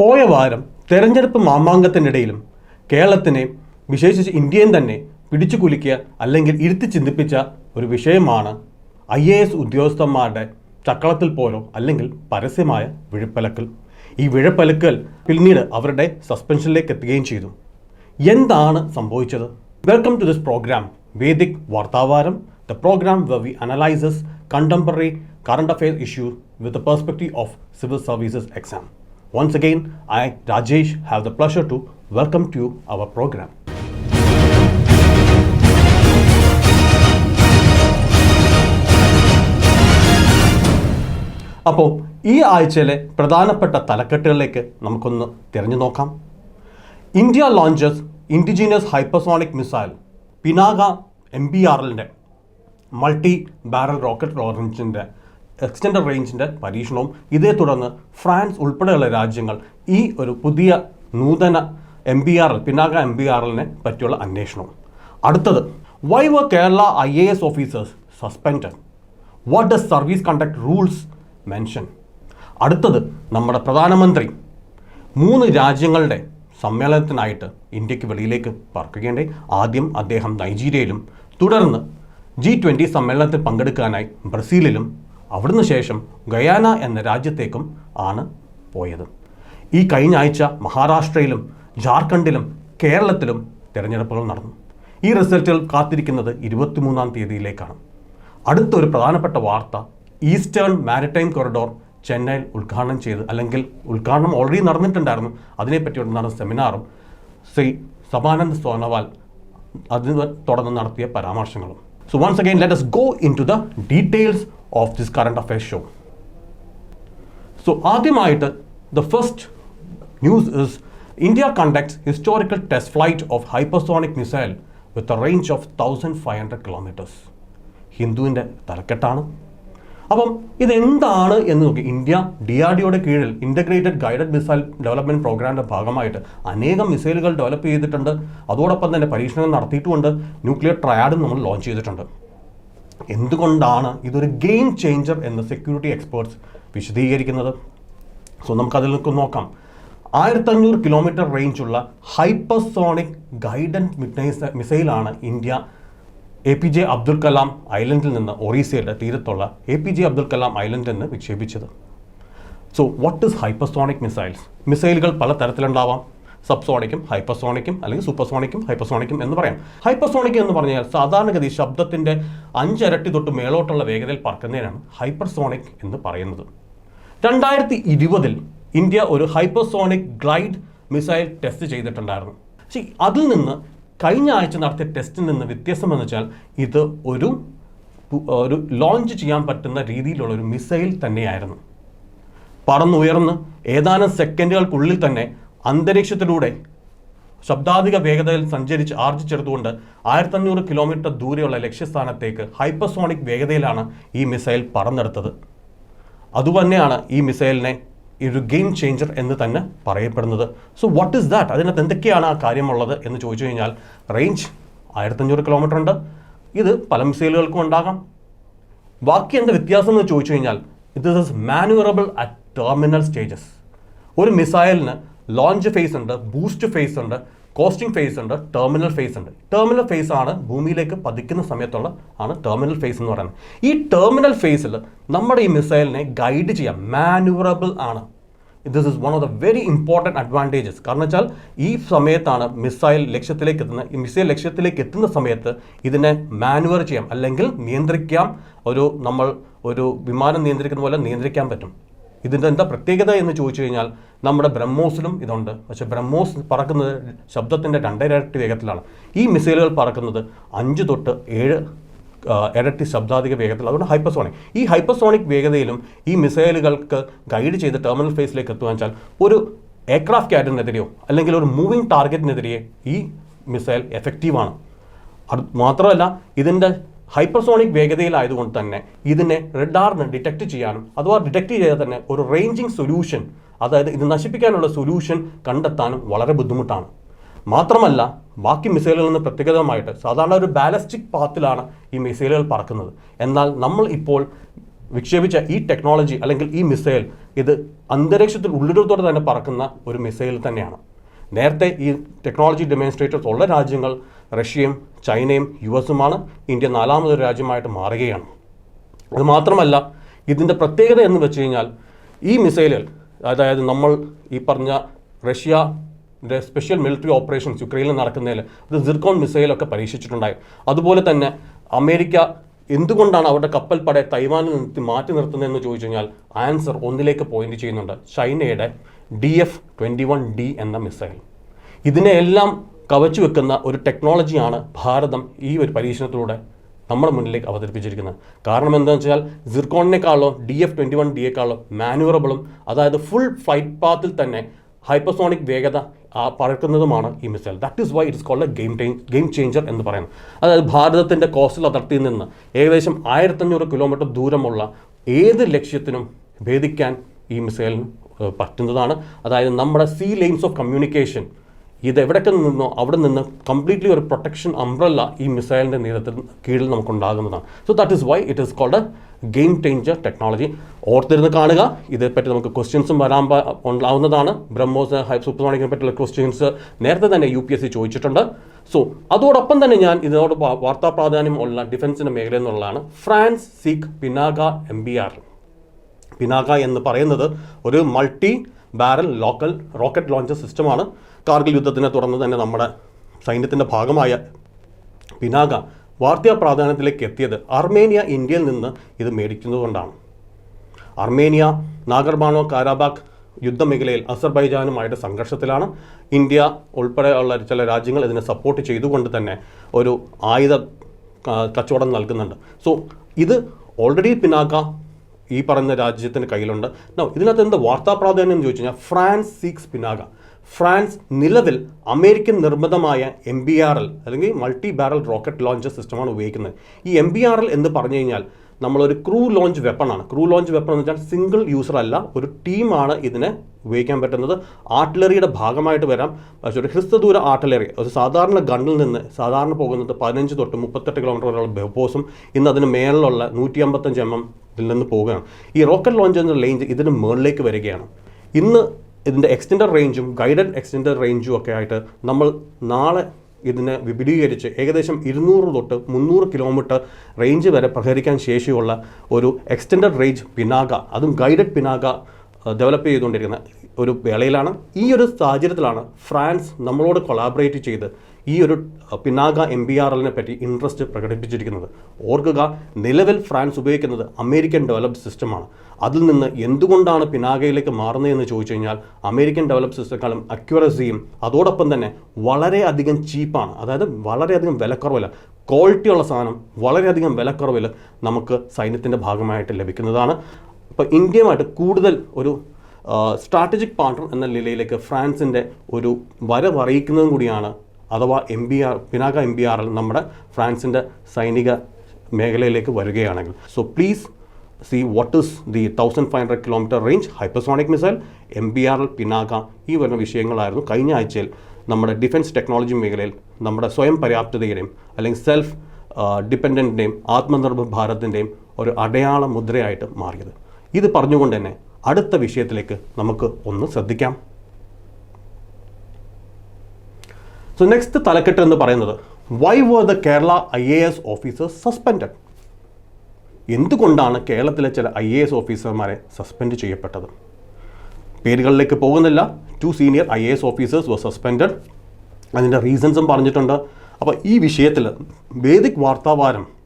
പോയ വാരം തെരഞ്ഞെടുപ്പ് മാമാങ്കത്തിനിടയിലും കേരളത്തിനെ വിശേഷിച്ച് ഇന്ത്യയും തന്നെ പിടിച്ചു കുലുക്കിയ അല്ലെങ്കിൽ ഇരുത്തി ചിന്തിപ്പിച്ച ഒരു വിഷയമാണ് ഐ എ എസ് ഉദ്യോഗസ്ഥന്മാരുടെ ചക്കളത്തിൽ പോലോ അല്ലെങ്കിൽ പരസ്യമായ വിഴപ്പലക്കൽ. ഈ വിഴപ്പലക്കൽ പിന്നീട് അവരുടെ സസ്പെൻഷനിലേക്ക് എത്തുകയും ചെയ്തു. എന്താണ് സംഭവിച്ചത്? Welcome to this programme Vedic Varthavaram the programme we we analyses contemporary current affair issue with the perspective of civil services exam. Once again, I, Rajesh, have the pleasure to welcome to you our program. അപ്പോൾ ഈ ആഴ്ചയിലെ പ്രധാനപ്പെട്ട തലക്കെട്ടുകളിലേക്ക് നമുക്കൊന്ന് തിരഞ്ഞു നോക്കാം India launches indigenous hypersonic missile Pinaka M B R എല്ലിന്റെ multi barrel rocket ലോഞ്ചിന്റെ extend റേഞ്ചിന്റെ പരീക്ഷണവും ഇതേ തുടർന്ന് ഫ്രാൻസ് ഉൾപ്പെടെയുള്ള രാജ്യങ്ങൾ ഈ ഒരു പുതിയ നൂതന M B R L Pinaka M B R എല്ലിനെ പറ്റിയുള്ള അന്വേഷണവും. അടുത്തത് why were Kerala I A S officers suspend what does service conduct rules mention അടുത്തത് നമ്മുടെ പ്രധാനമന്ത്രി മൂന്ന് രാജ്യങ്ങളുടെ സമ്മേളനത്തിനായിട്ട് ഇന്ത്യയ്ക്ക് വെളിയിലേക്ക് പറക്കുകയുണ്ടായി. ആദ്യം അദ്ദേഹം നൈജീരിയയിലും തുടർന്ന് ജി ട്വന്റി സമ്മേളനത്തിൽ പങ്കെടുക്കാനായി ബ്രസീലിലും അവിടുന്ന് ശേഷം ഗയാന എന്ന രാജ്യത്തേക്കും ആണ് പോയത്. ഈ കഴിഞ്ഞ ആഴ്ച മഹാരാഷ്ട്രയിലും ജാർഖണ്ഡിലും കേരളത്തിലും തിരഞ്ഞെടുപ്പുകൾ നടന്നു. ഈ റിസൾട്ടുകൾ കാത്തിരിക്കുന്നത് ഇരുപത്തിമൂന്നാം തീയതിയിലേക്കാണ്. അടുത്തൊരു പ്രധാനപ്പെട്ട വാർത്ത ഈസ്റ്റേൺ മാരിടൈം കോറിഡോർ ചെന്നൈയിൽ ഉദ്ഘാടനം ചെയ്ത് അല്ലെങ്കിൽ ഉദ്ഘാടനം ഓൾറെഡി നടന്നിട്ടുണ്ടായിരുന്നു. അതിനെപ്പറ്റി നടന്ന സെമിനാറും. ശ്രീ സമാനന്ദ് സോനോവാൽ അതിന് തുടർന്ന് നടത്തിയ പരാമർശങ്ങളും. So once again let's go into the details of this current affairs show so ആദ്യമായിട്ട് the first news is India conducts historical test flight of hypersonic missile with a range of thousand five hundred kilometres ഹിന്ദുവിന്റെ തലക്കെട്ടാണ്. അപ്പം ഇതെന്താണ് എന്ന് നോക്കി. India D R ഡിയുടെ കീഴിൽ integrated guided missile development പ്രോഗ്രാമിന്റെ ഭാഗമായിട്ട് അനേകം മിസൈലുകൾ ഡെവലപ്പ് ചെയ്തിട്ടുണ്ട്. അതോടൊപ്പം തന്നെ പരീക്ഷണങ്ങൾ നടത്തിയിട്ടുമുണ്ട്. ന്യൂക്ലിയർ ട്രയാഡും നമ്മൾ ലോഞ്ച് ചെയ്തിട്ടുണ്ട്. എന്തുകൊണ്ടാണ് ഇതൊരു ഗെയിം ചേഞ്ചർ എന്ന് സെക്യൂരിറ്റി എക്സ്പേർട്സ് വിശദീകരിക്കുന്നത്? സോ നമുക്കതിൽ നിൽക്കും നോക്കാം. ആയിരത്തഞ്ഞൂറ് കിലോമീറ്റർ റേഞ്ചുള്ള hypersonic guidance മിസൈലാണ് India. A P J Abdul Kalam ഐലൻഡിൽ നിന്ന് ഒറീസയുടെ തീരത്തുള്ള A P J Abdul Kalam ഐലൻഡിൽ നിന്ന് വിക്ഷേപിച്ചത്. So what is hypersonic missiles മിസൈലുകൾ പല തരത്തിലുണ്ടാവാം സബ്സോണിക്കും ഹൈപ്പർസോണിക്കും അല്ലെങ്കിൽ സൂപ്പർസോണിക്കും ഹൈപ്പർസോണിക്കും എന്ന് പറയാം. ഹൈപ്പർസോണിക് എന്ന് പറഞ്ഞാൽ സാധാരണഗതി ശബ്ദത്തിന്റെ അഞ്ചരട്ടി തൊട്ട് മേലോട്ടുള്ള വേഗതയിൽ പറക്കുന്നതിനാണ് ഹൈപ്പർസോണിക് എന്ന് പറയുന്നത്. രണ്ടായിരത്തി ഇരുപതിൽ ഇന്ത്യ ഒരു ഹൈപ്പർസോണിക് ഗ്ലൈഡ് മിസൈൽ ടെസ്റ്റ് ചെയ്തിട്ടുണ്ടായിരുന്നു. പക്ഷേ അതിൽ നിന്ന് കഴിഞ്ഞ ആഴ്ച നടത്തിയ ടെസ്റ്റിൽ നിന്ന് വ്യത്യസ്തം എന്ന് വെച്ചാൽ ഇത് ഒരു ഒരു ലോഞ്ച് ചെയ്യാൻ പറ്റുന്ന രീതിയിലുള്ള ഒരു മിസൈൽ തന്നെയായിരുന്നു. പറന്നുയർന്ന് ഏതാനും സെക്കൻഡുകൾക്കുള്ളിൽ തന്നെ അന്തരീക്ഷത്തിലൂടെ ശബ്ദാധിക വേഗതയിൽ സഞ്ചരിച്ച് ആർജിച്ചെടുത്തുകൊണ്ട് ആയിരത്തഞ്ഞൂറ് കിലോമീറ്റർ ദൂരെയുള്ള ലക്ഷ്യസ്ഥാനത്തേക്ക് ഹൈപ്പർസോണിക് വേഗതയിലാണ് ഈ മിസൈൽ പറന്നെടുത്തത്. അതുതന്നെയാണ് ഈ മിസൈലിനെ ഒരു ഗെയിം ചേഞ്ചർ എന്ന് തന്നെ പറയപ്പെടുന്നത്. സോ വാട്ട് ഇസ് ദാറ്റ് അതിനകത്ത് എന്തൊക്കെയാണ് ആ കാര്യമുള്ളത് എന്ന് ചോദിച്ചു കഴിഞ്ഞാൽ റേഞ്ച് ആയിരത്തഞ്ഞൂറ് കിലോമീറ്റർ ഉണ്ട്. ഇത് പല മിസൈലുകൾക്കും ഉണ്ടാകാം. ബാക്കി എന്താ വ്യത്യാസം എന്ന് ചോദിച്ചു കഴിഞ്ഞാൽ ഇത് is maneuverable at terminal stages ഒരു മിസൈലിന് ലോഞ്ച് ഫേസ് ഉണ്ട് ബൂസ്റ്റ് ഫേസ് ഉണ്ട് കോസ്റ്റിംഗ് ഫേസ് ഉണ്ട് ടെർമിനൽ ഫേസ് ഉണ്ട്. ടെർമിനൽ ഫേസ് ആണ് ഭൂമിയിലേക്ക് പതിക്കുന്ന സമയത്തുള്ള ആണ് ടെർമിനൽ ഫേസ് എന്ന് പറയുന്നത്. ഈ ടെർമിനൽ ഫേസിൽ നമ്മുടെ ഈ മിസൈലിനെ ഗൈഡ് ചെയ്യാം. മാനുവറബിൾ ആണ്. This is one of the very important advantages കാരണം വെച്ചാൽ ഈ സമയത്താണ് മിസൈൽ ലക്ഷ്യത്തിലേക്ക് എത്തുന്ന ഈ മിസൈൽ ലക്ഷ്യത്തിലേക്ക് എത്തുന്ന സമയത്ത് ഇതിനെ മാനുവർ ചെയ്യാം. അല്ലെങ്കിൽ നിയന്ത്രിക്കാം. ഒരു നമ്മൾ ഒരു വിമാനം നിയന്ത്രിക്കുന്ന പോലെ നിയന്ത്രിക്കാൻ പറ്റും. ഇതിന്റെ എന്താ പ്രത്യേകത എന്ന് ചോദിച്ചു കഴിഞ്ഞാൽ നമ്മുടെ ബ്രഹ്മോസിലും ഇതുണ്ട്. പക്ഷെ ബ്രഹ്മോസ് പറക്കുന്നത് ശബ്ദത്തിന്റെ രണ്ടരട്ടി വേഗത്തിലാണ്. ഈ മിസൈലുകൾ പറക്കുന്നത് അഞ്ച് തൊട്ട് ഏഴ് ഇരട്ടി ശബ്ദാധിക വേഗത്തിൽ അതുകൊണ്ട് ഹൈപ്പർസോണിക്. ഈ ഹൈപ്പർസോണിക് വേഗതയിലും ഈ മിസൈലുകൾക്ക് ഗൈഡ് ചെയ്ത് ടെർമിനൽ ഫേസിലേക്ക് എത്തുക വെച്ചാൽ ഒരു എയർക്രാഫ്റ്റ് ക്യാറ്റിനെതിരെയോ അല്ലെങ്കിൽ ഒരു മൂവിങ് ടാർഗറ്റിനെതിരെ ഈ മിസൈൽ എഫക്റ്റീവാണ്. അത് മാത്രമല്ല ഇതിന്റെ ഹൈപ്പർസോണിക് വേഗതയിലായതുകൊണ്ട് തന്നെ ഇതിനെ റെഡാറിന് ഡിറ്റക്ട് ചെയ്യാനും അഥവാ ഡിറ്റക്ട് ചെയ്താൽ തന്നെ ഒരു റേഞ്ചിങ് സൊല്യൂഷൻ അതായത് ഇത് നശിപ്പിക്കാനുള്ള സൊല്യൂഷൻ കണ്ടെത്താനും വളരെ ബുദ്ധിമുട്ടാണ്. മാത്രമല്ല ബാക്കി മിസൈലുകളിൽ നിന്ന് പ്രത്യേകതമായിട്ട് സാധാരണ ഒരു ബാലസ്റ്റിക് പാത്തിലാണ് ഈ മിസൈലുകൾ പറക്കുന്നത്. എന്നാൽ നമ്മൾ ഇപ്പോൾ വിക്ഷേപിച്ച ഈ ടെക്നോളജി അല്ലെങ്കിൽ ഈ മിസൈൽ ഇത് അന്തരീക്ഷത്തിൽ ഉള്ളിടത്തോടെ തന്നെ പറക്കുന്ന ഒരു മിസൈൽ തന്നെയാണ്. നേരത്തെ ഈ ടെക്നോളജി ഡെമോൺസ്ട്രേറ്റേഴ്സ് ഉള്ള രാജ്യങ്ങൾ റഷ്യയും ചൈനയും യു എസുമാണ് ഇന്ത്യ നാലാമതൊരു രാജ്യമായിട്ട് മാറുകയാണ്. അതുമാത്രമല്ല ഇതിന്റെ പ്രത്യേകത എന്ന് വെച്ച് കഴിഞ്ഞാൽ ഈ മിസൈലുകൾ അതായത് നമ്മൾ ഈ പറഞ്ഞ റഷ്യ സ്പെഷ്യൽ മിലിറ്ററി ഓപ്പറേഷൻസ് യുക്രൈനിൽ നടക്കുന്നതിൽ അത് സിർക്കോൺ മിസൈലൊക്കെ പരീക്ഷിച്ചിട്ടുണ്ടായി. അതുപോലെ തന്നെ അമേരിക്ക എന്തുകൊണ്ടാണ് അവരുടെ കപ്പൽ പടയെ തൈവാനിൽ നിർത്തി മാറ്റി നിർത്തുന്നതെന്ന് ചോദിച്ചു കഴിഞ്ഞാൽ ആൻസർ ഒന്നിലേക്ക് പോയിന്റ് ചെയ്യുന്നുണ്ട്. ചൈനയുടെ D F twenty one D എന്ന മിസൈൽ. ഇതിനെയെല്ലാം കവച്ചു വെക്കുന്ന ഒരു ടെക്നോളജിയാണ് ഭാരതം ഈ ഒരു പരീക്ഷണത്തിലൂടെ നമ്മുടെ മുന്നിലേക്ക് അവതരിപ്പിച്ചിരിക്കുന്നത്. കാരണം എന്താണെന്ന് വെച്ചാൽ സിർക്കോണിനേക്കാളോ D F twenty one D എക്കാളോ മാനുവറബിളും അതായത് ഫുൾ ഫ്ലൈറ്റ് പാത്തിൽ തന്നെ ഹൈപ്പർസോണിക് വേഗത പറക്കുന്നതുമാണ് ഈ missile that is why it's called a game game changer എന്ന് പറയുന്നത്. അതായത് ഭാരതത്തിന്റെ കോസ്റ്റൽ അതിർത്തിയിൽ നിന്ന് ഏകദേശം ആയിരത്തഞ്ഞൂറ് കിലോമീറ്റർ ദൂരമുള്ള ഏത് ലക്ഷ്യത്തിനും ഭേദിക്കാൻ ഈ മിസൈലിന് പറ്റുന്നതാണ്. അതായത് നമ്മുടെ സീ ലൈൻസ് ഓഫ് കമ്മ്യൂണിക്കേഷൻ ഇത് എവിടെയൊക്കെ നിന്നോ അവിടെ നിന്ന് കംപ്ലീറ്റ്ലി ഒരു പ്രൊട്ടക്ഷൻ അംബ്രല്ല ഈ മിസൈലിന്റെ നീളത്തിൽ കീഴിൽ നമുക്കുണ്ടാകുന്നതാണ്. So that is why it is called game changer technology ഓർത്തിരുന്ന് കാണുക. ഇതേപ്പറ്റി നമുക്ക് ക്വസ്റ്റ്യൻസും വരാൻ ഉണ്ടാവുന്നതാണ്. ബ്രഹ്മോസ് ഹൈ സൂപ്പർസോണിക്കിനെ പറ്റിയുള്ള ക്വസ്റ്റ്യൻസ് നേരത്തെ തന്നെ യു പി എസ് സി ചോദിച്ചിട്ടുണ്ട്. സോ അതോടൊപ്പം തന്നെ ഞാൻ ഇതിനോട് വാർത്താ പ്രാധാന്യം ഉള്ള ഡിഫൻസിന്റെ മേഖല എന്നുള്ളതാണ്. France seek Pinaka M B R. Pinaka എന്ന് പറയുന്നത് ഒരു multi barrel local rocket launcher സിസ്റ്റമാണ് കാർഗിൽ യുദ്ധത്തിനെ തുടർന്ന് തന്നെ നമ്മുടെ സൈന്യത്തിന്റെ ഭാഗമായ പിനാക വാർത്താ പ്രാധാന്യത്തിലേക്ക് എത്തിയത് അർമേനിയ ഇന്ത്യയിൽ നിന്ന് ഇത് മേടിക്കുന്നതുകൊണ്ടാണ് അർമേനിയ നാഗർബാണോ കാരാബാഗ് യുദ്ധമേഖലയിൽ അസർബൈജാനുമായിട്ട് സംഘർഷത്തിലാണ്. ഇന്ത്യ ഉൾപ്പെടെയുള്ള ചില രാജ്യങ്ങൾ ഇതിനെ സപ്പോർട്ട് ചെയ്തുകൊണ്ട് തന്നെ ഒരു ആയുധ കച്ചവടം നൽകുന്നുണ്ട്. സോ ഇത് ഓൾറെഡി പിന്നാക്ക ഈ പറയുന്ന രാജ്യത്തിന് കയ്യിലുണ്ട്. ഇതിനകത്ത് എന്ത് വാർത്താ പ്രാധാന്യം ചോദിച്ചു കഴിഞ്ഞാൽ ഫ്രാൻസ് സീക്സ് പിനാക ഫ്രാൻസ് നിലവിൽ അമേരിക്കൻ നിർമ്മിതമായ എം ബി ആർ എൽ അല്ലെങ്കിൽ മൾട്ടി ബാരൽ റോക്കറ്റ് ലോഞ്ചർ സിസ്റ്റമാണ് ഉപയോഗിക്കുന്നത്. ഈ എം ബി ആർ എൽ എന്ന് പറഞ്ഞു കഴിഞ്ഞാൽ നമ്മളൊരു ക്രൂ ലോഞ്ച് വെപ്പണാണ് ക്രൂ ലോഞ്ച് വെപ്പൺ എന്ന് വെച്ചാൽ സിംഗിൾ യൂസർ അല്ല ഒരു ടീമാണ് ഇതിനെ ഉപയോഗിക്കാൻ പറ്റുന്നത്. ആർട്ടിലറിയുടെ ഭാഗമായിട്ട് വരാം. പക്ഷേ ഒരു ഹ്രസ്വദൂര ആർട്ടിലറി ഒരു സാധാരണ ഗണ്ണിൽ നിന്ന് സാധാരണ പോകുന്നത് പതിനഞ്ച് തൊട്ട് മുപ്പത്തെട്ട് കിലോമീറ്റർ വരെയുള്ള ബെപ്പോസും ഇന്ന് അതിന് മേളിലുള്ള നൂറ്റി അമ്പത്തഞ്ച് എം എം ഇതിൽ നിന്ന് പോവുകയാണ് ഈ റോക്കറ്റ് ലോഞ്ച് എന്ന റേഞ്ച് ഇതിന് മുകളിലേക്ക് വരികയാണ്. ഇന്ന് ഇതിന്റെ എക്സ്റ്റൻഡർ റേഞ്ചും ഗൈഡഡ് എക്സ്റ്റൻഡർ റേഞ്ചും ഒക്കെ ആയിട്ട് നമ്മൾ നാളെ ഇതിനെ വിപുലീകരിച്ച് ഏകദേശം ഇരുന്നൂറ് തൊട്ട് മുന്നൂറ് കിലോമീറ്റർ റേഞ്ച് വരെ പ്രഹരിക്കാൻ ശേഷിയുള്ള ഒരു എക്സ്റ്റൻഡഡ് റേഞ്ച് പിനാക അതും ഗൈഡഡ് പിനാക ഡെവലപ്പ് ചെയ്തുകൊണ്ടിരിക്കുന്ന ഒരു വേളയിലാണ്. ഈ ഒരു സാഹചര്യത്തിലാണ് ഫ്രാൻസ് നമ്മളോട് കൊളാബറേറ്റ് ചെയ്ത് ഈ ഒരു പിനാക എം ബി ആർ എല്ലിനെ പറ്റി ഇൻട്രസ്റ്റ് പ്രകടിപ്പിച്ചിരിക്കുന്നത്. ഓർക്കുക നിലവിൽ ഫ്രാൻസ് ഉപയോഗിക്കുന്നത് അമേരിക്കൻ ഡെവലപ്ഡ് സിസ്റ്റമാണ് അതിൽ നിന്ന് എന്തുകൊണ്ടാണ് പിനാകയിലേക്ക് മാറുന്നതെന്ന് ചോദിച്ചു കഴിഞ്ഞാൽ അമേരിക്കൻ ഡെവലപ്പ് സിസ്റ്റത്തെക്കാളും അക്യുറസിയും അതോടൊപ്പം തന്നെ വളരെയധികം ചീപ്പാണ് അതായത് വളരെയധികം വിലക്കുറവില്ല ക്വാളിറ്റിയുള്ള സാധനം വളരെയധികം വിലക്കുറവിൽ നമുക്ക് സൈന്യത്തിന്റെ ഭാഗമായിട്ട് ലഭിക്കുന്നതാണ്. അപ്പോൾ ഇന്ത്യയുമായിട്ട് കൂടുതൽ ഒരു സ്ട്രാറ്റജിക് പാർട്ണർ എന്ന നിലയിലേക്ക് ഫ്രാൻസിന്റെ ഒരു വരവറിയിക്കുന്നതും കൂടിയാണ്. അഥവാ M B R Pinaka M B R നമ്മുടെ ഫ്രാൻസിന്റെ സൈനിക മേഖലയിലേക്ക് വരികയാണെങ്കിൽ. So please see what is the thousand five hundred kilometre range hypersonic missile M B R Pinaka ഈ വരുന്ന വിഷയങ്ങളായിരുന്നു കഴിഞ്ഞ ആഴ്ചയിൽ നമ്മുടെ ഡിഫൻസ് ടെക്നോളജി മേഖലയിൽ നമ്മുടെ സ്വയം പര്യാപ്തതയുടെയും അല്ലെങ്കിൽ സെൽഫ് ഡിപ്പെൻഡന്റിന്റെയും ആത്മനിർഭർ ഭാരതിന്റെയും ഒരു അടയാള മുദ്രയായിട്ട് മാറിയത്. ഇത് പറഞ്ഞുകൊണ്ട് തന്നെ അടുത്ത വിഷയത്തിലേക്ക് നമുക്ക് ഒന്ന് ശ്രദ്ധിക്കാം. സോ നെക്സ്റ്റ് തലക്കെട്ട് എന്ന് പറയുന്നത് why were the Kerala I A S officers suspended എന്തുകൊണ്ടാണ് കേരളത്തിലെ ചില ഐ എ എസ് ഓഫീസർമാരെ സസ്പെൻഡ് ചെയ്യപ്പെട്ടത്? പേരുകളിലേക്ക് പോകുന്നില്ല. Two senior I A S officers were suspended അതിന്റെ റീസൺസും പറഞ്ഞിട്ടുണ്ട്. അപ്പോൾ ഈ വിഷയത്തിൽ വേദിക് വാർത്താവാരം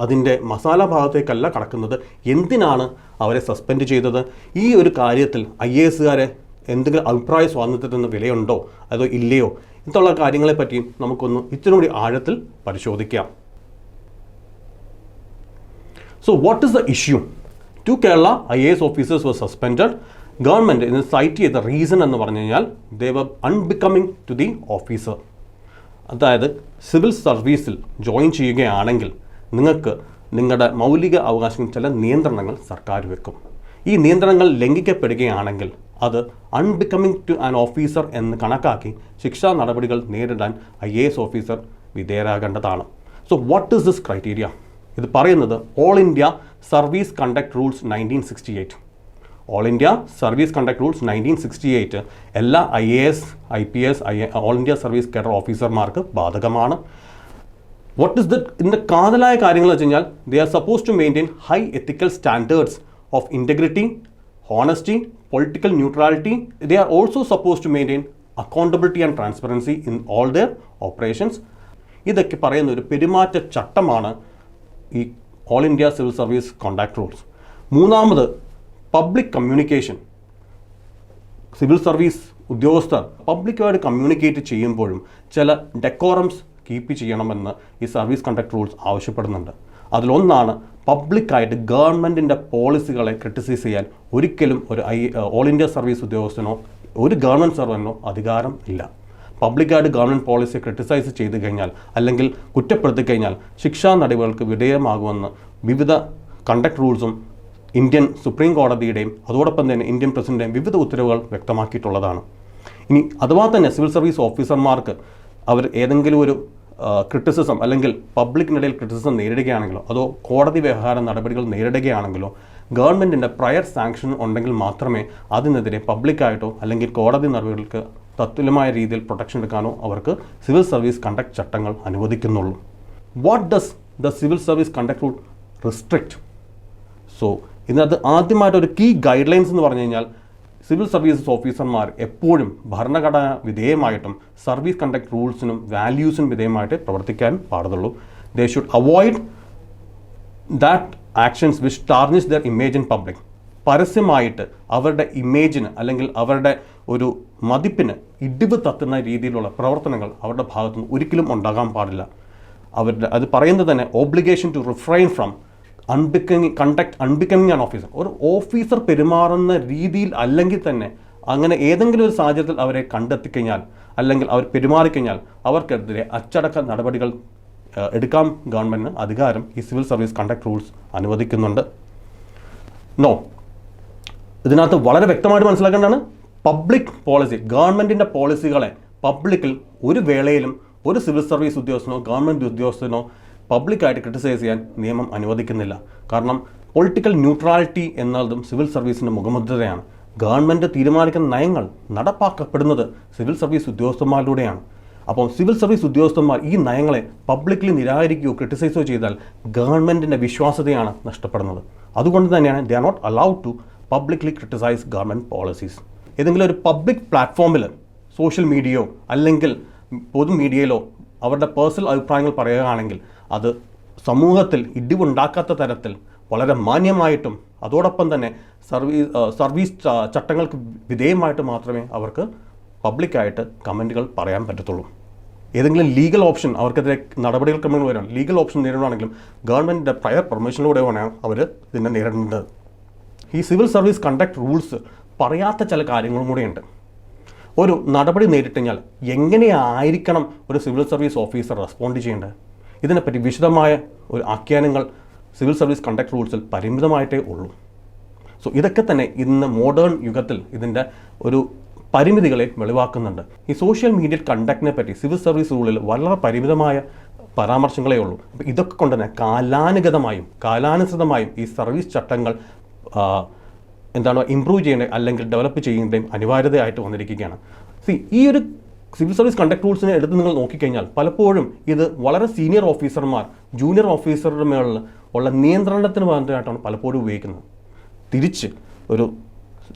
അതിന്റെ മസാല ഭാഗത്തേക്കല്ല കടക്കുന്നത്. എന്തിനാണ് അവരെ സസ്പെൻഡ് ചെയ്തത്? ഈ ഒരു കാര്യത്തിൽ ഐ എ എസുകാരെ എന്തെങ്കിലും അഭിപ്രായ സ്വാതന്ത്ര്യത്തിന് വിലയുണ്ടോ? അതോ ഇല്ലയോ? ഇതുള്ള കാര്യങ്ങളെപ്പറ്റിയും നമുക്കൊന്ന് ഇത്തിരി കൂടി ആഴത്തിൽ പരിശോധിക്കാം. So what is the issue two Kerala I A S officers were suspend government ഇതിന് സൈറ്റ് ചെയ്ത റീസൺ എന്ന് പറഞ്ഞു കഴിഞ്ഞാൽ they were unbecoming to the officer അതായത് സിവിൽ സർവീസിൽ ജോയിൻ ചെയ്യുകയാണെങ്കിൽ നിങ്ങൾക്ക് നിങ്ങളുടെ മൗലിക അവകാശങ്ങൾ ചില നിയന്ത്രണങ്ങൾ സർക്കാർ വെക്കും. ഈ നിയന്ത്രണങ്ങൾ ലംഘിക്കപ്പെടുകയാണെങ്കിൽ അത് അൺബിക്കമിങ് ടു ആൻ ഓഫീസർ എന്ന് കണക്കാക്കി ശിക്ഷാ നടപടികൾ നേരിടാൻ I A S officer വിധേയരാകേണ്ടതാണ്. So what is this criteria ഇത് പറയുന്നത് all India service conduct rules nineteen sixty eight all India service conduct rules nineteen sixty eight എല്ലാ I A S I P S I all India service cadre ഓഫീസർമാർക്ക് ബാധകമാണ്. What is the ഇതിന്റെ കാതലായ കാര്യങ്ങൾ വെച്ച് കഴിഞ്ഞാൽ they are suppose to maintain high ethical standards of integrity honesty political neutrality they are also suppose to maintain accountability and transparency in all their operations ഇതൊക്കെ പറയുന്ന ഒരു പെരുമാറ്റ ചട്ടമാണ് ഈ all India civil service conduct rules മൂന്നാമത് public communication civil service ഉദ്യോഗസ്ഥർ പബ്ലിക്കുമായിട്ട് communicate ചെയ്യുമ്പോഴും ചില ഡെക്കോറംസ് കീപ്പ് ചെയ്യണമെന്ന് ഈ സർവീസ് കണ്ടക്ട് റൂൾസ് ആവശ്യപ്പെടുന്നുണ്ട്. അതിലൊന്നാണ് പബ്ലിക്കായിട്ട് ഗവൺമെന്റിന്റെ പോളിസികളെ ക്രിട്ടിസൈസ് ചെയ്യാൻ ഒരിക്കലും ഒരു ഐ ഓൾ ഇന്ത്യ സർവീസ് ഉദ്യോഗസ്ഥനോ ഒരു ഗവൺമെന്റ് സർവനോ അധികാരം ഇല്ല. പബ്ലിക്കായിട്ട് ഗവൺമെന്റ് പോളിസി ക്രിട്ടിസൈസ് ചെയ്തു കഴിഞ്ഞാൽ അല്ലെങ്കിൽ കുറ്റപ്പെടുത്തി കഴിഞ്ഞാൽ ശിക്ഷാ നടപടികൾക്ക് വിധേയമാകുമെന്ന് വിവിധ കണ്ടക്ട് റൂൾസും ഇന്ത്യൻ സുപ്രീം കോടതിയുടെയും അതോടൊപ്പം തന്നെ ഇന്ത്യൻ പ്രസിഡന്റിന്റെയും വിവിധ ഉത്തരവുകൾ വ്യക്തമാക്കിയിട്ടുള്ളതാണ്. ഇനി അഥവാ തന്നെ സിവിൽ സർവീസ് ഓഫീസർമാർക്ക് അവർ ഏതെങ്കിലും ഒരു ക്രിറ്റിസിസം അല്ലെങ്കിൽ പബ്ലിക്കിനിടയിൽ ക്രിറ്റിസിസം നേരിടുകയാണെങ്കിലോ അതോ കോടതി വ്യവഹാര നടപടികൾ നേരിടുകയാണെങ്കിലോ ഗവൺമെന്റിന്റെ പ്രയർ സാങ്ഷൻ ഉണ്ടെങ്കിൽ മാത്രമേ അതിനെതിരെ പബ്ലിക്കായിട്ടോ അല്ലെങ്കിൽ കോടതി നടപടികൾക്ക് തത്തുല്യമായ രീതിയിൽ പ്രൊട്ടക്ഷൻ എടുക്കാനോ അവർക്ക് സിവിൽ സർവീസ് കണ്ടക്ട് ചട്ടങ്ങൾ അനുവദിക്കുന്നുള്ളൂ. What does the civil service conduct rule restrict so ഇതിനകത്ത് ആദ്യമായിട്ട് ഒരു കീ ഗൈഡ് ലൈൻസ് എന്ന് പറഞ്ഞു കഴിഞ്ഞാൽ സിവിൽ സർവീസസ് ഓഫീസർമാർ എപ്പോഴും ഭരണഘടന വിധേയമായിട്ടും സർവീസ് കണ്ടക്ട് റൂൾസിനും വാല്യൂസിനും വിധേയമായിട്ട് പ്രവർത്തിക്കാൻ പാടുള്ളൂ. They should avoid that actions which tarnish their image in public പരസ്യമായിട്ട് അവരുടെ ഇമേജിന് അല്ലെങ്കിൽ അവരുടെ ഒരു മതിപ്പിന് ഇടിവ് തത്തുന്ന രീതിയിലുള്ള പ്രവർത്തനങ്ങൾ അവരുടെ ഭാഗത്തുനിന്ന് ഒരിക്കലും ഉണ്ടാകാൻ പാടില്ല. അവരുടെ അത് പറയുന്നത് തന്നെ obligation to refrain from unbecoming conduct unbecoming ആണ് ഓഫീസർ ഒരു ഓഫീസർ പെരുമാറുന്ന രീതിയിൽ അല്ലെങ്കിൽ തന്നെ അങ്ങനെ ഏതെങ്കിലും ഒരു സാഹചര്യത്തിൽ അവരെ കണ്ടെത്തിക്കഴിഞ്ഞാൽ അല്ലെങ്കിൽ അവർ പെരുമാറിക്കഴിഞ്ഞാൽ അവർക്കെതിരെ അച്ചടക്ക നടപടികൾ എടുക്കാം. ഗവൺമെന്റിന് അധികാരം ഈ സിവിൽ സർവീസ് കണ്ടക്ട് റൂൾസ് അനുവദിക്കുന്നുണ്ട്. നോ ഇതിനകത്ത് വളരെ വ്യക്തമായിട്ട് മനസ്സിലാക്കേണ്ടതാണ് പബ്ലിക് പോളിസി ഗവൺമെന്റിന്റെ പോളിസികളെ പബ്ലിക്കിൽ ഒരു വേളയിലും ഒരു സിവിൽ സർവീസ് ഉദ്യോഗസ്ഥനോ ഗവൺമെന്റ് ഉദ്യോഗസ്ഥനോ പബ്ലിക്കായിട്ട് ക്രിട്ടിസൈസ് ചെയ്യാൻ നിയമം അനുവദിക്കുന്നില്ല. കാരണം പൊളിറ്റിക്കൽ ന്യൂട്രാലിറ്റി എന്നതും സിവിൽ സർവീസിന്റെ മുഖമുദ്രയാണ് ഗവൺമെന്റ് തീരുമാനിക്കുന്ന നയങ്ങൾ നടപ്പാക്കപ്പെടുന്നത് സിവിൽ സർവീസ് ഉദ്യോഗസ്ഥന്മാരിലൂടെയാണ്. അപ്പം സിവിൽ സർവീസ് ഉദ്യോഗസ്ഥന്മാർ ഈ നയങ്ങളെ പബ്ലിക്കലി നിരാകരിക്കുകയോ ക്രിട്ടിസൈസോ ചെയ്താൽ ഗവൺമെന്റിന്റെ വിശ്വാസ്യതയാണ് നഷ്ടപ്പെടുന്നത്. അതുകൊണ്ട് തന്നെയാണ് they are not allowed to publicly criticise government policies ഏതെങ്കിലും ഒരു പബ്ലിക് പ്ലാറ്റ്ഫോമിൽ സോഷ്യൽ മീഡിയയോ അല്ലെങ്കിൽ പൊതു മീഡിയയിലോ അവരുടെ പേഴ്സണൽ അഭിപ്രായങ്ങൾ പറയുകയാണെങ്കിൽ അത് സമൂഹത്തിൽ ഇടിവുണ്ടാക്കാത്ത തരത്തിൽ വളരെ മാന്യമായിട്ടും അതോടൊപ്പം തന്നെ സർവീസ് സർവീസ് ചട്ടങ്ങൾക്ക് വിധേയമായിട്ട് മാത്രമേ അവർക്ക് പബ്ലിക്കായിട്ട് കമന്റുകൾ പറയാൻ പറ്റത്തുള്ളൂ. ഏതെങ്കിലും ലീഗൽ ഓപ്ഷൻ അവർക്കെതിരെ നടപടികൾ ക്രമങ്ങൾ വരാൻ ലീഗൽ ഓപ്ഷൻ നേരിടുകയാണെങ്കിലും ഗവൺമെന്റിന്റെ പ്രയർ പെർമിഷനിലൂടെ വേണം അവർ ഇതിനെ നേരിടേണ്ടത്. ഈ സിവിൽ സർവീസ് കണ്ടക്ട് റൂൾസ് പറയാത്ത ചില കാര്യങ്ങളും കൂടെയുണ്ട്. ഒരു നടപടി നേരിട്ടുകഴിഞ്ഞാൽ എങ്ങനെയായിരിക്കണം ഒരു സിവിൽ സർവീസ് ഓഫീസർ റെസ്പോണ്ട് ചെയ്യേണ്ടത്? ഇതിനെപ്പറ്റി വിശദമായ ഒരു ആഖ്യാനങ്ങൾ സിവിൽ സർവീസ് കണ്ടക്ട് റൂൾസിൽ പരിമിതമായിട്ടേ ഉള്ളൂ. സോ ഇതൊക്കെ തന്നെ ഇന്ന് മോഡേൺ യുഗത്തിൽ ഇതിന്റെ ഒരു പരിമിതികളെ വെളിവാക്കുന്നുണ്ട്. ഈ സോഷ്യൽ മീഡിയ കണ്ടക്റ്റിനെ പറ്റി സിവിൽ സർവീസ് റൂളിൽ വളരെ പരിമിതമായ പരാമർശങ്ങളേ ഉള്ളൂ. അപ്പോൾ ഇതൊക്കെ കൊണ്ട് തന്നെ കാലാനുഗതമായും കാലാനുസൃതമായും ഈ സർവീസ് ചട്ടങ്ങൾ എന്താണ് ഇമ്പ്രൂവ് ചെയ്യേണ്ടത് അല്ലെങ്കിൽ ഡെവലപ്പ് ചെയ്യേണ്ടതും അനിവാര്യതയായിട്ട് വന്നിരിക്കുകയാണ്. സി ഈ ഒരു സിവിൽ സർവീസ് കണ്ടക്ട് റൂൾസിനെ എടുത്ത് നിങ്ങൾ നോക്കിക്കഴിഞ്ഞാൽ പലപ്പോഴും ഇത് വളരെ സീനിയർ ഓഫീസർമാർ ജൂനിയർ ഓഫീസറുടെ മേളിൽ ഉള്ള നിയന്ത്രണത്തിന് വേണ്ടിയിട്ടാണ് പലപ്പോഴും ഉപയോഗിക്കുന്നത്. തിരിച്ച് ഒരു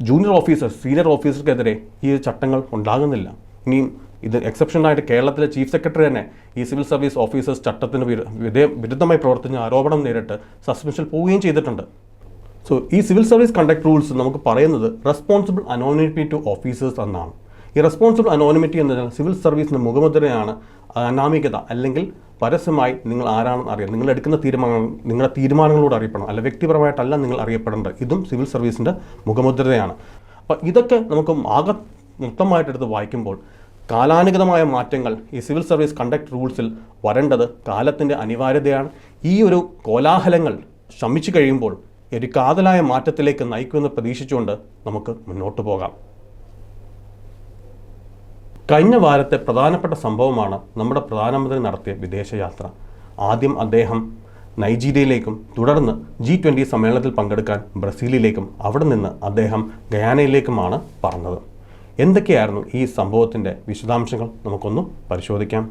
ജൂനിയർ ഓഫീസർ സീനിയർ ഓഫീസർക്കെതിരെ ഈ ചട്ടങ്ങൾ ഉണ്ടാകുന്നില്ല. ഇനിയും ഇത് എക്സെപ്ഷനായിട്ട് കേരളത്തിലെ ചീഫ് സെക്രട്ടറി തന്നെ ഈ സിവിൽ സർവീസ് ഓഫീസേഴ്സ് ചട്ടത്തിന് വിരുദ്ധമായി പ്രവർത്തിച്ച ആരോപണം നേരിട്ട് സസ്പെൻഷൻ പോവുകയും ചെയ്തിട്ടുണ്ട്. സോ ഈ സിവിൽ സർവീസ് കണ്ടക്ട് റൂൾസ് നമുക്ക് പറയുന്നത് റെസ്പോൺസിബിൾ അനോണിമിറ്റി ടു ഓഫീസേഴ്സ് എന്നാണ്. ഈ റെസ്പോൺസിബിൾ അനോണിമിറ്റി എന്നതിനാൽ സിവിൽ സർവീസിന്റെ മുഖമുദ്രയാണ് അനാമികത അല്ലെങ്കിൽ പരസ്യമായി നിങ്ങൾ ആരാണെന്ന് അറിയാം നിങ്ങൾ എടുക്കുന്ന തീരുമാനങ്ങൾ നിങ്ങളുടെ തീരുമാനങ്ങളോട് അറിയപ്പെടണം. അല്ല വ്യക്തിപരമായിട്ടല്ല നിങ്ങൾ അറിയപ്പെടേണ്ടത്. ഇതും സിവിൽ സർവീസിന്റെ മുഖമുദ്രയാണ്. അപ്പോൾ ഇതൊക്കെ നമുക്ക് ആകെ മൊത്തമായിട്ടെടുത്ത് വായിക്കുമ്പോൾ കാലാനുഗതമായ മാറ്റങ്ങൾ ഈ സിവിൽ സർവീസ് കണ്ടക്ട് റൂൾസിൽ വരേണ്ടത് കാലത്തിന്റെ അനിവാര്യതയാണ്. ഈ ഒരു കോലാഹലങ്ങൾ ശമിച്ചു കഴിയുമ്പോൾ ഒരു കാതലായ മാറ്റത്തിലേക്ക് നയിക്കുമെന്ന് പ്രതീക്ഷിച്ചുകൊണ്ട് നമുക്ക് മുന്നോട്ട് പോകാം. കഴിഞ്ഞ വാരത്തെ പ്രധാനപ്പെട്ട സംഭവമാണ് നമ്മുടെ പ്രധാനമന്ത്രി നടത്തിയ വിദേശയാത്ര. ആദ്യം അദ്ദേഹം നൈജീരിയയിലേക്കും തുടർന്ന് ജി ട്വന്റി സമ്മേളനത്തിൽ പങ്കെടുക്കാൻ ബ്രസീലിലേക്കും അവിടെ നിന്ന് അദ്ദേഹം ഗയാനയിലേക്കുമാണ് പറഞ്ഞത്. എന്തൊക്കെയായിരുന്നു ഈ സംഭവത്തിന്റെ വിശദാംശങ്ങൾ? നമുക്കൊന്ന് പരിശോധിക്കാം.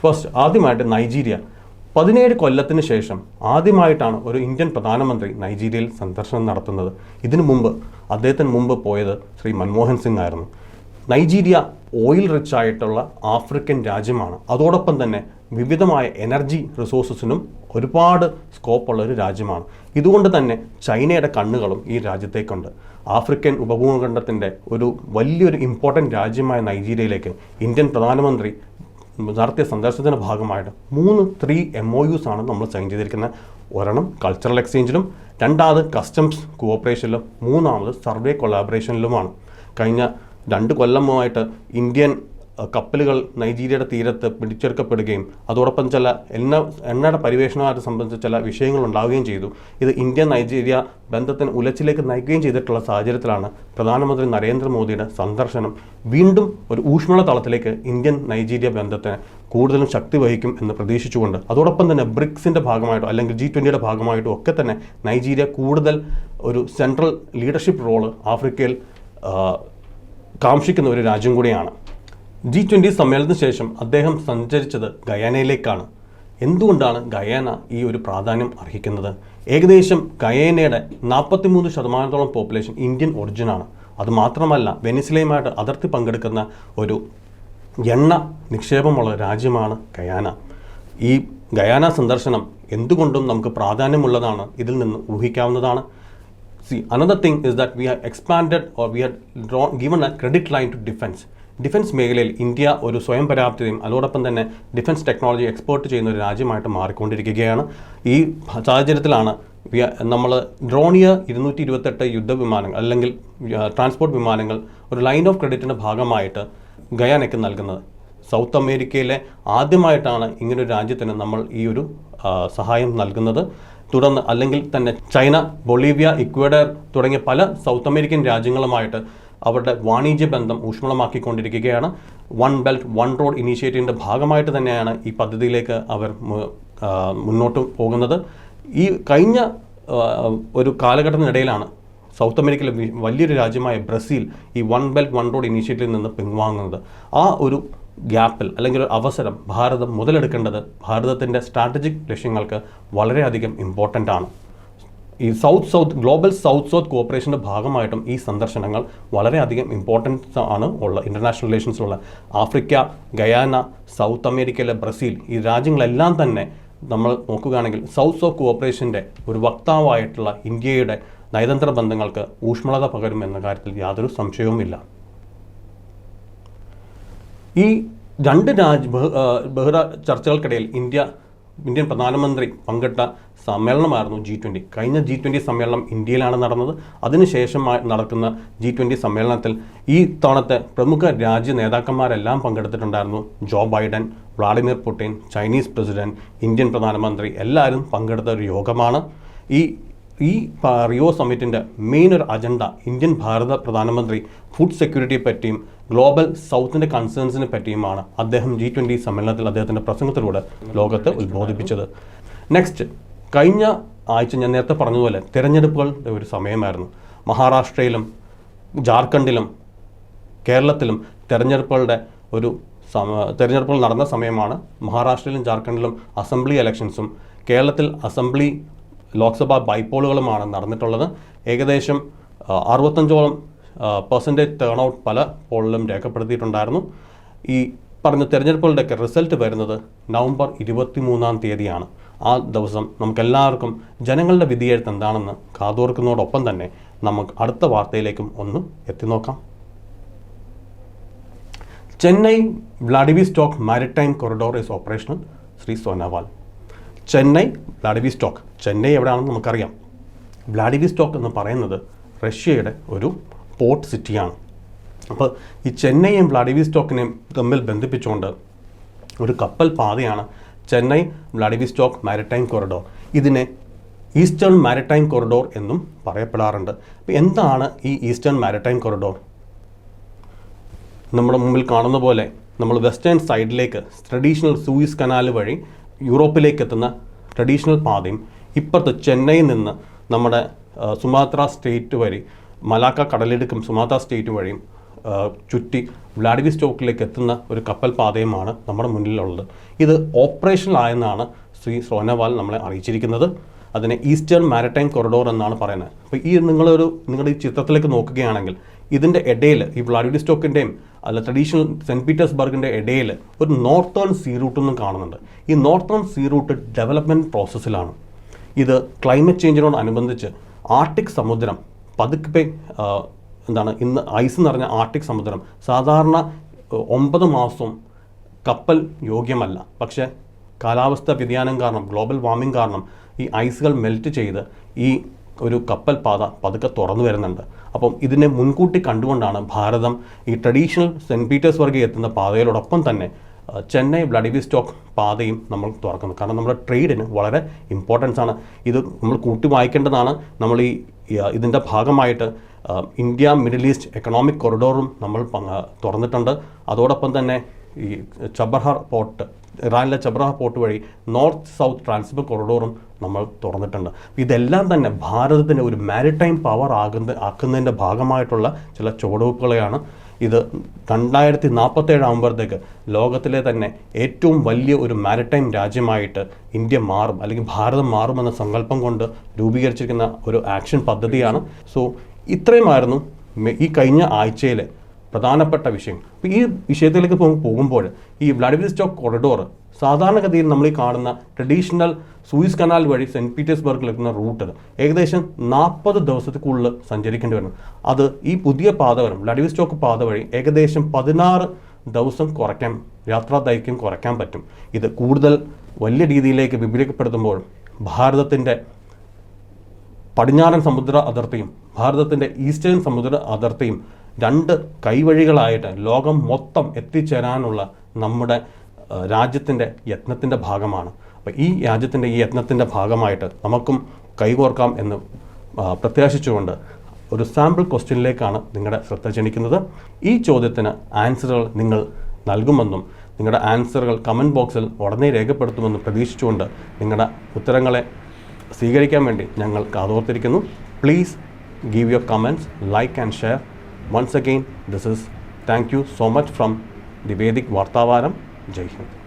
ഫസ്റ്റ് ആദ്യമായിട്ട് നൈജീരിയ പതിനേഴ് കൊല്ലത്തിന് ശേഷം ആദ്യമായിട്ടാണ് ഒരു ഇന്ത്യൻ പ്രധാനമന്ത്രി നൈജീരിയയിൽ സന്ദർശനം നടത്തുന്നത്. ഇതിനു മുമ്പ് അദ്ദേഹത്തിന് മുമ്പ് പോയത് ശ്രീ മൻമോഹൻ സിംഗ് ആയിരുന്നു. നൈജീരിയ ഓയിൽ റിച്ച് ആയിട്ടുള്ള ആഫ്രിക്കൻ രാജ്യമാണ്. അതോടൊപ്പം തന്നെ വിവിധമായ എനർജി റിസോഴ്സസിനും ഒരുപാട് സ്കോപ്പുള്ള ഒരു രാജ്യമാണ്. ഇതുകൊണ്ട് തന്നെ ചൈനയുടെ കണ്ണുകളും ഈ രാജ്യത്തേക്കുണ്ട്. ആഫ്രിക്കൻ ഉപഭൂഖണ്ഡത്തിന്റെ ഒരു വലിയൊരു ഇമ്പോർട്ടന്റ് രാജ്യമായ നൈജീരിയയിലേക്ക് ഇന്ത്യൻ പ്രധാനമന്ത്രി നടത്തിയ സന്ദർശനത്തിന്റെ ഭാഗമായിട്ട് മൂന്ന് ത്രീ എം ഒ യുസ് ആണ് നമ്മൾ സൈൻ ചെയ്തിരിക്കുന്നത്. ഒരെണ്ണം കൾച്ചറൽ എക്സ്ചേഞ്ചിലും രണ്ടാമത് കസ്റ്റംസ് കോഓപ്പറേഷനിലും മൂന്നാമത് സർവേ കൊളാബറേഷനിലുമാണ് കഴിഞ്ഞ രണ്ട് കൊല്ലമായിട്ട് ഇന്ത്യൻ കപ്പലുകൾ നൈജീരിയയുടെ തീരത്ത് പിടിച്ചെടുക്കപ്പെടുകയും അതോടൊപ്പം ചില എണ്ണ എണ്ണയുടെ പരിവേഷണമായിട്ട് സംബന്ധിച്ച ചില വിഷയങ്ങൾ ഉണ്ടാവുകയും ചെയ്തു. ഇത് ഇന്ത്യ നൈജീരിയ ബന്ധത്തിന് ഉലച്ചിലേക്ക് നയിക്കുകയും ചെയ്തിട്ടുള്ള സാഹചര്യത്തിലാണ് പ്രധാനമന്ത്രി നരേന്ദ്രമോദിയുടെ സന്ദർശനം. വീണ്ടും ഒരു ഊഷ്മള തലത്തിലേക്ക് ഇന്ത്യൻ നൈജീരിയ ബന്ധത്തിന് കൂടുതലും ശക്തി വഹിക്കും എന്ന് പ്രതീക്ഷിച്ചുകൊണ്ട് അതോടൊപ്പം തന്നെ ബ്രിക്സിന്റെ ഭാഗമായിട്ടോ അല്ലെങ്കിൽ ജി ട്വന്റിയുടെ ഭാഗമായിട്ടോ ഒക്കെ തന്നെ നൈജീരിയ കൂടുതൽ ഒരു സെൻട്രൽ ലീഡർഷിപ്പ് റോൾ ആഫ്രിക്കയിൽ കാംക്ഷിക്കുന്ന ഒരു രാജ്യം കൂടിയാണ്. ജി ട്വന്റി സമ്മേളനത്തിന് ശേഷം അദ്ദേഹം സഞ്ചരിച്ചത് ഗയാനയിലേക്കാണ്. എന്തുകൊണ്ടാണ് ഗയാന ഈ ഒരു പ്രാധാന്യം അർഹിക്കുന്നത്? ഏകദേശം ഗയാനയുടെ നാൽപ്പത്തിമൂന്ന് ശതമാനത്തോളം പോപ്പുലേഷൻ ഇന്ത്യൻ ഒറിജിനാണ് അതുമാത്രമല്ല വെനിസിലയുമായിട്ട് അതിർത്തി പങ്കെടുക്കുന്ന ഒരു എണ്ണ നിക്ഷേപമുള്ള രാജ്യമാണ് ഗയാന. ഈ ഗയാന സന്ദർശനം എന്തുകൊണ്ടും നമുക്ക് പ്രാധാന്യമുള്ളതാണ് ഇതിൽ നിന്ന് ഊഹിക്കാവുന്നതാണ്. See another thing is that we have expand or we have given a credit line to defence. Defence മേഖലയിൽ ഇന്ത്യ ഒരു സ്വയം പര്യാപ്തതയും അതോടൊപ്പം തന്നെ ഡിഫൻസ് ടെക്നോളജി എക്സ്പോർട്ട് ചെയ്യുന്ന ഒരു രാജ്യമായിട്ട് മാറിക്കൊണ്ടിരിക്കുകയാണ്. ഈ സാഹചര്യത്തിലാണ് നമ്മൾ ഡ്രോണിയ ഇരുന്നൂറ്റി ഇരുപത്തെട്ട് യുദ്ധവിമാനങ്ങൾ അല്ലെങ്കിൽ ട്രാൻസ്പോർട്ട് വിമാനങ്ങൾ ഒരു ലൈൻ ഓഫ് ക്രെഡിറ്റിന്റെ ഭാഗമായിട്ട് ഗയാനയ്ക്ക് നൽകുന്നത്. സൗത്ത് അമേരിക്കയിലെ ആദ്യമായിട്ടാണ് ഇങ്ങനൊരു രാജ്യത്തിന് നമ്മൾ ഈ ഒരു സഹായം നൽകുന്നത്. തുടർന്ന് അല്ലെങ്കിൽ തന്നെ ചൈന ബൊളീവിയ ഇക്വഡർ തുടങ്ങിയ പല സൗത്ത് അമേരിക്കൻ രാജ്യങ്ങളുമായിട്ട് അവരുടെ വാണിജ്യ ബന്ധം ഊഷ്മളമാക്കിക്കൊണ്ടിരിക്കുകയാണ്. വൺ ബെൽറ്റ് വൺ റോഡ് ഇനീഷ്യേറ്റീവിന്റെ ഭാഗമായിട്ട് തന്നെയാണ് ഈ പദ്ധതിയിലേക്ക് അവർ മുന്നോട്ട് പോകുന്നത്. ഈ കഴിഞ്ഞ ഒരു കാലഘട്ടത്തിനിടയിലാണ് സൗത്ത് അമേരിക്കയിലെ വലിയൊരു രാജ്യമായ ബ്രസീൽ ഈ വൺ ബെൽറ്റ് വൺ റോഡ് ഇനീഷ്യേറ്റീവിൽ നിന്ന് പിൻവാങ്ങുന്നത്. ആ ഒരു ഗ്യാപ്പിൽ അല്ലെങ്കിൽ ഒരു അവസരം ഭാരതം മുതലെടുക്കേണ്ടത് ഭാരതത്തിന്റെ സ്ട്രാറ്റജിക് ലക്ഷ്യങ്ങൾക്ക് വളരെയധികം ഇമ്പോർട്ടന്റ് ആണ്. ഈ south south global south south കോപ്പറേഷന്റെ ഭാഗമായിട്ടും ഈ സന്ദർശനങ്ങൾ വളരെയധികം ഇമ്പോർട്ടൻസ് ആണ് ഉള്ള ഇന്റർനാഷണൽ റിലേഷൻസിലുള്ള ആഫ്രിക്ക ഗയാന സൗത്ത് അമേരിക്കയിലെ ബ്രസീൽ ഈ രാജ്യങ്ങളെല്ലാം തന്നെ നമ്മൾ നോക്കുകയാണെങ്കിൽ സൗത്ത് സൗത്ത് കോപ്പറേഷന്റെ ഒരു വക്താവായിട്ടുള്ള ഇന്ത്യയുടെ നയതന്ത്ര ബന്ധങ്ങൾക്ക് ഊഷ്മളത പകരും എന്ന കാര്യത്തിൽ യാതൊരു സംശയവുമില്ല. ഈ രണ്ട് രാജ് ബഹ ആ, ചർച്ചകൾക്കിടയിൽ ഇന്ത്യ ഇന്ത്യൻ പ്രധാനമന്ത്രി പങ്കെടുത്ത സമ്മേളനമായിരുന്നു ജി ട്വന്റി കഴിഞ്ഞ ജി ട്വന്റി സമ്മേളനം ഇന്ത്യയിലാണ് നടന്നത്. അതിനുശേഷം നടക്കുന്ന ജി ട്വന്റി സമ്മേളനത്തിൽ ഈ തവണത്തെ പ്രമുഖ രാജ്യ നേതാക്കന്മാരെല്ലാം പങ്കെടുത്തിട്ടുണ്ടായിരുന്നു. Joe Biden Vladimir Putin Chinese president Indian പ്രധാനമന്ത്രി എല്ലാവരും പങ്കെടുത്ത ഒരു യോഗമാണ്. ഈ ഈ റിയോ സമ്മിറ്റിന്റെ മെയിൻ ഒരു അജണ്ട ഇന്ത്യൻ ഭാരത പ്രധാനമന്ത്രി ഫുഡ് സെക്യൂരിറ്റിയെ പറ്റിയും ഗ്ലോബൽ സൗത്തിന്റെ കൺസേൺസിനെ പറ്റിയുമാണ് അദ്ദേഹം ജി ട്വന്റി സമ്മേളനത്തിൽ അദ്ദേഹത്തിന്റെ പ്രസംഗത്തിലൂടെ ലോകത്തെ ഉത്ബോധിപ്പിച്ചത്. നെക്സ്റ്റ് കഴിഞ്ഞ ആഴ്ച ഞാൻ നേരത്തെ പറഞ്ഞതുപോലെ തിരഞ്ഞെടുപ്പുകളുടെ ഒരു സമയമായിരുന്നു. മഹാരാഷ്ട്രയിലും ജാർഖണ്ഡിലും കേരളത്തിലും തിരഞ്ഞെടുപ്പുകളുടെ ഒരു തിരഞ്ഞെടുപ്പുകൾ നടന്ന സമയമാണ് മഹാരാഷ്ട്രയിലും ജാർഖണ്ഡിലും അസംബ്ലി ഇലക്ഷൻസും കേരളത്തിൽ അസംബ്ലി ലോക്സഭാ ബൈപ്പോളുകളുമാണ് നടന്നിട്ടുള്ളത്. ഏകദേശം അറുപത്തഞ്ചോളം പെർസെന്റേജ് ടേൺ ഔട്ട് പല പോളിലും രേഖപ്പെടുത്തിയിട്ടുണ്ടായിരുന്നു. ഈ പറഞ്ഞ തിരഞ്ഞെടുപ്പുകളുടെയൊക്കെ റിസൾട്ട് വരുന്നത് നവംബർ ഇരുപത്തി മൂന്നാം തീയതിയാണ്. ആ ദിവസം നമുക്കെല്ലാവർക്കും ജനങ്ങളുടെ വിധിയെഴുത്ത് എന്താണെന്ന് കാതോർക്കുന്നതോടൊപ്പം തന്നെ നമുക്ക് അടുത്ത വാർത്തയിലേക്കും ഒന്ന് എത്തി നോക്കാം Chennai Vladivostok maritime corridor is operational. Shri Sonowal Chennai Vladivostok Chennai എവിടെയാണെന്ന് നമുക്കറിയാം. വ്ളാഡിവിസ്റ്റോക്ക് എന്ന് പറയുന്നത് റഷ്യയുടെ ഒരു പോർട്ട് സിറ്റിയാണ്. അപ്പോൾ ഈ ചെന്നൈയും വ്ളാഡിവിസ്റ്റോക്കിനെയും തമ്മിൽ ബന്ധിപ്പിച്ചുകൊണ്ട് ഒരു കപ്പൽ പാതയാണ് ചെന്നൈ വ്ളാഡിവിസ്റ്റോക്ക് മാരിടൈം കൊറിഡോർ. ഇതിനെ ഈസ്റ്റേൺ മാരിടൈം കൊറിഡോർ എന്നും പറയപ്പെടാറുണ്ട്. അപ്പോൾ എന്താണ് ഈ ഈസ്റ്റേൺ മാരിടൈം കൊറിഡോർ? നമ്മുടെ മുമ്പിൽ കാണുന്ന പോലെ നമ്മൾ വെസ്റ്റേൺ സൈഡിലേക്ക് ട്രഡീഷണൽ സൂയിസ് കനാൽ വഴി യൂറോപ്പിലേക്ക് എത്തുന്ന ട്രഡീഷണൽ പാതയും ഇപ്പുറത്ത് ചെന്നൈയിൽ നിന്ന് നമ്മുടെ സുമാത്ര സ്റ്റേറ്റ് വഴി മലാക്ക കടലിടുക്കും സുമാത്ര സ്റ്റേറ്റ് വഴിയും ചുറ്റി വ്ളാഡിവിസ്റ്റോക്കിലേക്ക് എത്തുന്ന ഒരു കപ്പൽ പാതയുമാണ് നമ്മുടെ മുന്നിലുള്ളത്. ഇത് ഓപ്പറേഷനിലായെന്നാണ് ശ്രീ സോനോവാൾ നമ്മളെ അറിയിച്ചിരിക്കുന്നത്. അതിനെ ഈസ്റ്റേൺ മാരിടൈം കൊറിഡോർ എന്നാണ് പറയുന്നത്. അപ്പോൾ ഈ നിങ്ങളൊരു നിങ്ങളുടെ ഈ ചിത്രത്തിലേക്ക് നോക്കുകയാണെങ്കിൽ ഇതിന്റെ ഇടയിൽ ഈ വ്ളാഡിവിസ്റ്റോക്കിന്റെയും അല്ല ട്രഡീഷണൽ സെന്റ് പീറ്റേഴ്സ്ബർഗിന്റെ ഇടയിൽ ഒരു നോർത്തേൺ സീ റൂട്ട് എന്നും കാണുന്നുണ്ട്. ഈ നോർത്തേൺ സീ റൂട്ട് ഡെവലപ്മെന്റ് പ്രോസസ്സിലാണ് ഇത് ക്ലൈമറ്റ് ചേഞ്ചിനോടനുബന്ധിച്ച് ആർട്ടിക് സമുദ്രം പതുക്കെ എന്താണ് ഇന്ന് ഐസ് നിറഞ്ഞ ആർട്ടിക് സമുദ്രം സാധാരണ ഒമ്പത് മാസവും കപ്പൽ യോഗ്യമല്ല. പക്ഷേ കാലാവസ്ഥ വ്യതിയാനം കാരണം ഗ്ലോബൽ വാർമിംഗ് കാരണം ഈ ഐസുകൾ മെൽറ്റ് ചെയ്ത് ഈ ഒരു കപ്പൽ പാത പതുക്കെ തുറന്നു വരുന്നുണ്ട്. അപ്പം ഇതിനെ മുൻകൂട്ടി കണ്ടുകൊണ്ടാണ് ഭാരതം ഈ ട്രഡീഷണൽ സെന്റ് പീറ്റേഴ്സ്ബർഗിൽ എത്തുന്ന പാതയോടൊപ്പം തന്നെ ചെന്നൈ വ്ളാഡിവിസ്റ്റോക്ക് പാതയും നമ്മൾ തുറക്കുന്നത്. കാരണം നമ്മുടെ ട്രേഡിന് വളരെ ഇമ്പോർട്ടൻസ് ആണ്. ഇത് നമ്മൾ കൂട്ടി വായിക്കേണ്ടതാണ്. നമ്മൾ ഈ ഇതിന്റെ ഭാഗമായിട്ട് ഇന്ത്യ മിഡിൽ ഈസ്റ്റ് എക്കണോമിക് കോറിഡോറും നമ്മൾ തുറന്നിട്ടുണ്ട്. അതോടൊപ്പം തന്നെ ഈ ചബർഹർ പോർട്ട് ഇറാനിലെ ചബർഹർ പോർട്ട് വഴി നോർത്ത് സൗത്ത് ട്രാൻസ്പോർട്ട് കൊറിഡോറും നമ്മൾ തുറന്നിട്ടുണ്ട്. ഇതെല്ലാം തന്നെ ഭാരതത്തിന്റെ ഒരു മാരിടൈം പവർ ആകുന്ന ആക്കുന്നതിന്റെ ഭാഗമായിട്ടുള്ള ചില ചുവടുവെപ്പുകളെയാണ് ഇത് രണ്ടായിരത്തി നാൽപ്പത്തേഴ് ആകുമ്പോഴത്തേക്ക് ലോകത്തിലെ തന്നെ ഏറ്റവും വലിയ ഒരു മാരിടൈം രാജ്യമായിട്ട് ഇന്ത്യ മാറും അല്ലെങ്കിൽ ഭാരതം മാറുമെന്ന സങ്കല്പം കൊണ്ട് രൂപീകരിച്ചിരിക്കുന്ന ഒരു ആക്ഷൻ പദ്ധതിയാണ്. സോ ഇത്രയുമായിരുന്നു ഈ കഴിഞ്ഞ ആഴ്ചയിലെ പ്രധാനപ്പെട്ട വിഷയം അപ്പോൾ ഈ വിഷയത്തിലേക്ക് പോകുമ്പോൾ ഈ വ്ളാഡിവിസ്റ്റോക്ക് കൊറിഡോർ സാധാരണഗതിയിൽ നമ്മൾ ഈ കാണുന്ന ട്രഡീഷണൽ സൂയിസ് കനാൽ വഴി സെന്റ് പീറ്റേഴ്സ്ബർഗിൽ എത്തുന്ന റൂട്ട് ഏകദേശം നാൽപ്പത് ദിവസത്തിനുള്ളിൽ സഞ്ചരിക്കേണ്ടി വരും. അത് ഈ പുതിയ പാത വരും. ലഡിവിസ്റ്റോക്ക് പാത വഴി ഏകദേശം പതിനാറ് ദിവസം കുറയ്ക്കാൻ യാത്രാ ദൈർഘ്യം കുറയ്ക്കാൻ പറ്റും. ഇത് കൂടുതൽ വലിയ രീതിയിലേക്ക് വിപുലീകപ്പെടുത്തുമ്പോൾ ഭാരതത്തിന്റെ പടിഞ്ഞാറൻ സമുദ്ര അതിർത്തിയും ഭാരതത്തിന്റെ ഈസ്റ്റേൺ സമുദ്ര അതിർത്തിയും രണ്ട് കൈവഴികളായിട്ട് ലോകം മൊത്തം എത്തിച്ചേരാനുള്ള നമ്മുടെ രാജ്യത്തിന്റെ യത്നത്തിന്റെ ഭാഗമാണ്. അപ്പോൾ ഈ രാജ്യത്തിന്റെ ഈ യത്നത്തിന്റെ ഭാഗമായിട്ട് നമുക്കും കൈകോർക്കാം എന്ന് പ്രത്യാശിച്ചുകൊണ്ട് ഒരു സാമ്പിൾ ക്വസ്റ്റ്യനിലേക്കാണ് നിങ്ങളുടെ ശ്രദ്ധ ക്ഷണിക്കുന്നത്. ഈ ചോദ്യത്തിന് ആൻസറുകൾ നിങ്ങൾ നൽകുമെന്നും നിങ്ങളുടെ ആൻസറുകൾ കമന്റ് ബോക്സിൽ ഉടനെ രേഖപ്പെടുത്തുമെന്നും പ്രതീക്ഷിച്ചുകൊണ്ട് നിങ്ങളുടെ ഉത്തരങ്ങളെ സ്വീകരിക്കാൻ വേണ്ടി ഞങ്ങൾ കാതോർത്തിരിക്കുന്നു. Please give your comments like and share once again this is thank you so much from the Vedic വാർത്താവാരം Joy Hind